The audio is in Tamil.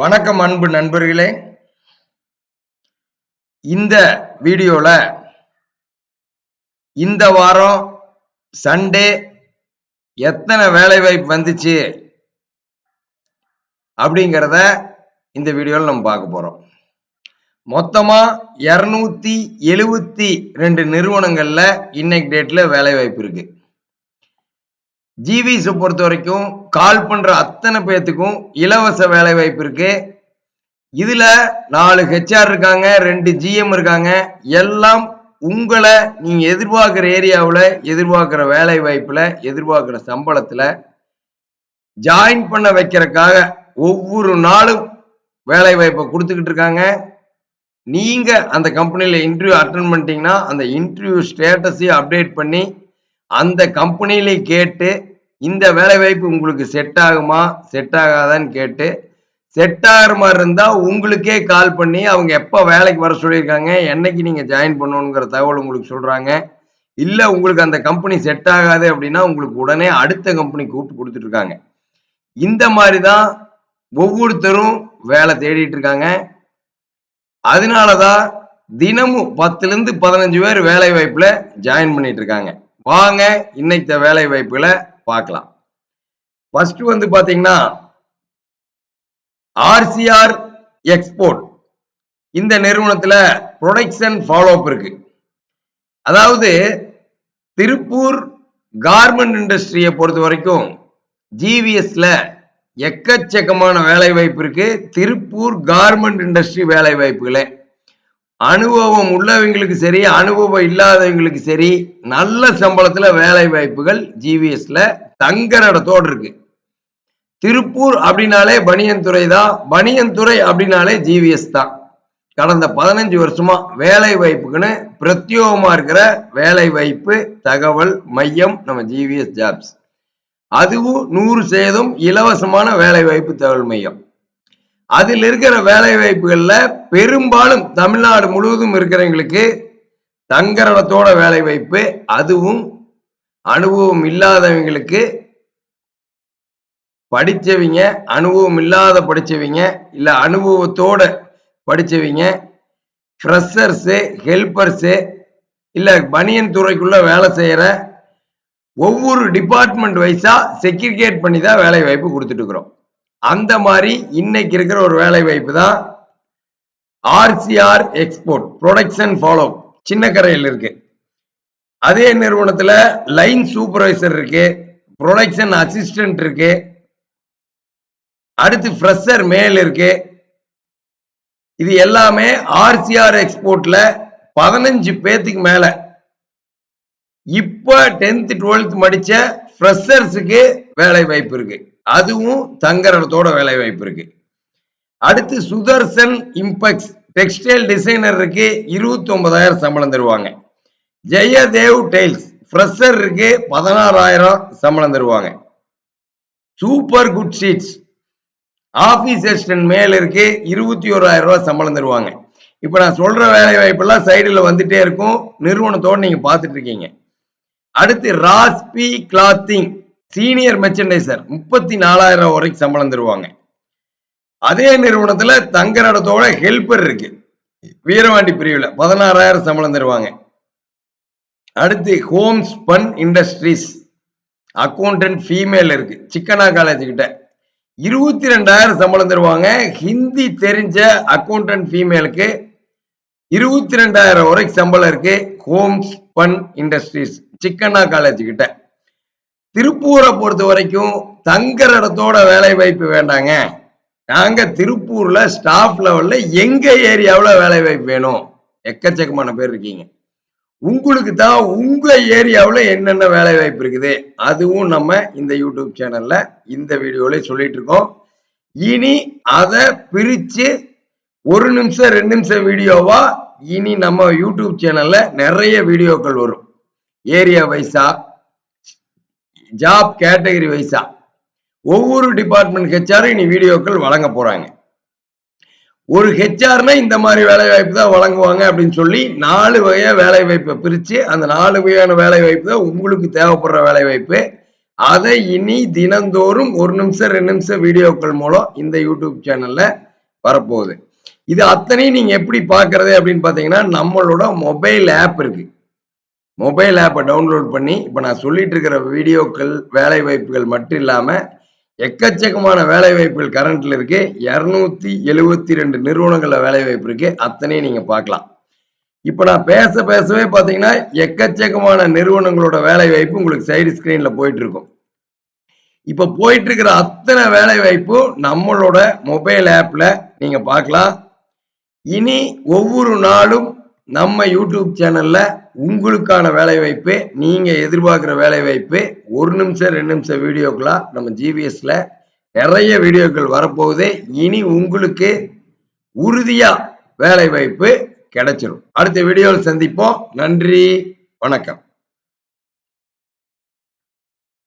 வணக்கம் அன்பு நண்பர்களே. இந்த வீடியோல இந்த வாரம் சண்டே எத்தனை வேலை வாய்ப்பு வந்துச்சு அப்படிங்கிறத இந்த வீடியோவில் நம்ம பார்க்க போறோம். மொத்தமா இருநூத்தி எழுபத்தி ரெண்டு நிறுவனங்கள்ல இன்னைக்கு டேட்ல வேலை வாய்ப்பு இருக்கு. ஜிவிஸை பொறுத்த வரைக்கும் கால் பண்ற அத்தனை பேத்துக்கும் இலவச வேலை வாய்ப்பு இருக்கு. இதுல நாலு ஹெச்ஆர் இருக்காங்க ரெண்டு ஜிஎம் இருக்காங்க. எல்லாம் உங்களை நீங்க எதிர்பார்க்குற ஏரியாவில் எதிர்பார்க்குற வேலை வாய்ப்புல எதிர்பார்க்குற சம்பளத்துல ஜாயின் பண்ண வைக்கிறதுக்காக ஒவ்வொரு நாளும் வேலை வாய்ப்பை கொடுத்துக்கிட்டு இருக்காங்க. நீங்க அந்த கம்பெனியில் இன்டர்வியூ அட்டன் பண்ணிட்டீங்கன்னா அந்த இன்டர்வியூ ஸ்டேட்டஸையும் அப்டேட் பண்ணி அந்த கம்பெனிலே கேட்டு இந்த வேலை வாய்ப்பு உங்களுக்கு செட் ஆகுமா? செட் ஆகாதான்னு கேட்டு செட் ஆகிற மாதிரி இருந்தால் உங்களுக்கே கால் பண்ணி அவங்க எப்போ வேலைக்கு வர சொல்லியிருக்காங்க என்னைக்கு நீங்கள் ஜாயின் பண்ணணுங்கிற தகவல் உங்களுக்கு சொல்கிறாங்க இல்லை உங்களுக்கு அந்த கம்பெனி செட் ஆகாது அப்படின்னா உங்களுக்கு உடனே அடுத்த கம்பெனி கூப்பிட்டு கொடுத்துட்ருக்காங்க. இந்த மாதிரி தான் ஒவ்வொருத்தரும் வேலை தேடிட்டு இருக்காங்க. அதனால தான் தினமும் பத்துலேருந்து பதினஞ்சு பேர் வேலை வாய்ப்பில் ஜாயின் பண்ணிட்டு இருக்காங்க. வாங்க இன்னைக்கு வேலை வாய்ப்புகளை பார்க்கலாம். ஃபர்ஸ்ட் வந்து பாத்தீங்கன்னா ஆர்சிஆர் எக்ஸ்போர்ட் இந்த நிறுவனத்துல ப்ரொடக்ஷன் ஃபாலோ அப் இருக்கு. அதாவது திருப்பூர் கார்மெண்ட் இண்டஸ்ட்ரியை பொறுத்த வரைக்கும் ஜிவிஎஸ்ல எக்கச்சக்கமான வேலை வாய்ப்பு இருக்கு. திருப்பூர் கார்மெண்ட் இண்டஸ்ட்ரி வேலை வாய்ப்புகளே. அனுபவம் உள்ளவங்களுக்கு சரி அனுபவம் இல்லாதவங்களுக்கு சரி நல்ல சம்பளத்துல வேலை வாய்ப்புகள் ஜிவிஎஸ்ல தங்குற இடத்தோடு இருக்கு. திருப்பூர் அப்படின்னாலே பனியன் துறை தான். பனியன் துறை அப்படின்னாலே ஜிவிஎஸ் தான். கடந்த பதினஞ்சு வருஷமா வேலை வாய்ப்புக்குன்னு பிரத்யோகமா இருக்கிற வேலை வாய்ப்பு தகவல் மையம் நம்ம ஜிவிஎஸ் ஜாப்ஸ் அதுவும் நூறு சேதம் இலவசமான வேலை வாய்ப்பு தகவல் மையம். அதில் இருக்கிற வேலை வாய்ப்புகள்ல பெரும்பாலும் தமிழ்நாடு முழுவதும் இருக்கிறவங்களுக்கு தங்கரடத்தோட வேலை வாய்ப்பு அதுவும் அனுபவம் இல்லாதவங்களுக்கு படித்தவங்க அனுபவம் இல்லாத படித்தவங்க இல்லை அனுபவத்தோட படித்தவங்க ஃப்ரெஷர்ஸு ஹெல்பர்ஸு இல்லை பனியன் துறைக்குள்ளே வேலை செய்கிற ஒவ்வொரு டிபார்ட்மெண்ட் வைஸாக செக்ரிகேட் பண்ணி தான் வேலை வாய்ப்பு கொடுத்துட்டு இருக்கிறோம். அந்த மாதிரி இன்னைக்கு இருக்கிற ஒரு வேலை வாய்ப்பு தான் ஆர்சிஆர் எக்ஸ்போர்ட் ப்ரொடக்ஷன் ஃபாலோ சின்ன கரையில் இருக்கு. அதே நிறுவனத்துல லைன் சூப்பர்வைசர் இருக்கு ப்ரொடக்ஷன் அசிஸ்டன்ட் இருக்கு அடுத்து ஃப்ரெஷர் மேல் இருக்கு. இது எல்லாமே ஆர்சிஆர் எக்ஸ்போர்ட்ல பதினஞ்சு பேத்துக்கு மேல. இப்ப டென்த் டுவெல்த் முடிச்ச ஃப்ரெஷர்ஸுக்கு வேலை வாய்ப்பு இருக்கு. அதுவும் தங்கரத்தோட வேலை வாய்ப்பு இருக்கு. அடுத்து சுதர்சன் இம்பெக்ஸ் டெக்ஸ்டைல் டிசைனருக்கு இருபத்தி ஒன்பதாயிரம் சம்பளம் தருவாங்க. ஜெயதேவ் டெய்ல்ஸ் ஃப்ரெஷருக்கு பதினாறாயிரம் சம்பளம் தருவாங்க. Super good sheets office assistant மேல் இருக்கு இருபத்தி ஓராயிரம் ரூபாய் சம்பளம் தருவாங்க. இப்ப நான் சொல்ற வேலை வாய்ப்பெல்லாம் சைடுல வந்துட்டே இருக்கும். நிறுவனத்தோடு நீங்க பார்த்துட்டு இருக்கீங்க. அடுத்து ராஸ்பி கிளாத்திங் சீனியர் மெர்ச்சன்டைசர் முப்பத்தி நாலாயிரம் வரைக்கும் சம்பளம் தருவாங்க. அதே நிறுவனத்துல தங்கரடத்தோட ஹெல்பர் இருக்கு. வீரவாண்டி பிரிவுல பதினாறாயிரம் சம்பளம் தருவாங்க. அடுத்து home spun industries accountant female இருக்கு. சிக்கனா காலேஜ் கிட்ட இருபத்தி ரெண்டாயிரம் சம்பளம் தருவாங்க. ஹிந்தி தெரிஞ்ச அக்கௌண்டன்ட் ஃபீமேலுக்கு இருபத்தி ரெண்டாயிரம் வரைக்கும் சம்பளம் இருக்கு. Home spun industries Chikkanna college கிட்ட. திருப்பூரை பொறுத்த வரைக்கும் தங்குற இடத்தோட வேலை வாய்ப்பு வேண்டாங்க. நாங்க திருப்பூர்ல ஸ்டாஃப் லெவல்ல எங்க ஏரியாவில் வேலை வாய்ப்பு வேணும்? எக்கச்சக்கமான பேர் இருக்கீங்க. உங்களுக்கு தான் உங்க ஏரியாவில் என்னென்ன வேலை வாய்ப்பு இருக்குது? அதுவும் நம்ம இந்த யூடியூப் சேனல்ல இந்த வீடியோல சொல்லிட்டு இருக்கோம். இனி அதை பிரிச்சு ஒரு நிமிஷம் ரெண்டு நிமிஷம் வீடியோவா இனி நம்ம யூடியூப் சேனல்ல நிறைய வீடியோக்கள் வரும். ஏரியா வைஸா ஜாப் கேட்டகரி வைஸா ஒவ்வொரு டிபார்ட்மெண்ட் ஹெச்ஆரும் இனி வீடியோக்கள் வழங்க போறாங்க. ஒரு ஹெச்ஆர்னா இந்த மாதிரி வேலை வாய்ப்பு தான் வழங்குவாங்க அப்படின்னு சொல்லி நாலு வகையா வேலை வாய்ப்பை பிரிச்சு அந்த நாலு வகையான வேலை வாய்ப்பு தான் உங்களுக்கு தேவைப்படுற வேலை வாய்ப்பு. அதை இனி தினந்தோறும் ஒரு நிமிஷம் ரெண்டு நிமிஷம் வீடியோக்கள் மூலம் இந்த யூடியூப் சேனல்ல வரப்போகுது. இது அத்தனையும் நீங்க எப்படி பார்க்கறது அப்படின்னு பார்த்தீங்கன்னா நம்மளோட மொபைல் ஆப் இருக்கு. மொபைல் ஆப்பை டவுன்லோட் பண்ணி இப்போ நான் சொல்லிட்டு இருக்கிற வீடியோக்கள் வேலை வாய்ப்புகள் மட்டும் இல்லாமல் எக்கச்சக்கமான வேலை வாய்ப்புகள் கரண்ட்ல இருக்கு. இரநூத்தி எழுவத்தி ரெண்டு நிறுவனங்களில் வேலை வாய்ப்பு இருக்கு. அத்தனையும் நீங்க பார்க்கலாம். இப்போ நான் பேச பேசவே பார்த்தீங்கன்னா எக்கச்சக்கமான நிறுவனங்களோட வேலை வாய்ப்பு உங்களுக்கு சைடு ஸ்கிரீன்ல போயிட்டு இருக்கும் இப்போ போயிட்டு இருக்கிற அத்தனை வேலை வாய்ப்பும் நம்மளோட மொபைல் ஆப்ல நீங்க பார்க்கலாம். இனி ஒவ்வொரு நாளும் நம்ம யூடியூப் சேனல்ல உங்களுக்கான வேலை வாய்ப்பு நீங்க எதிர்பார்க்குற வேலை வாய்ப்பு ஒரு நிமிஷம் ரெண்டு நிமிஷம் வீடியோக்களா நம்ம ஜிவிஎஸ்ல நிறைய வீடியோக்கள் வரப்போகுது. இனி உங்களுக்கு உறுதியா வேலை வாய்ப்பு கிடைச்சிரும். அடுத்த வீடியோவில் சந்திப்போம். நன்றி வணக்கம்.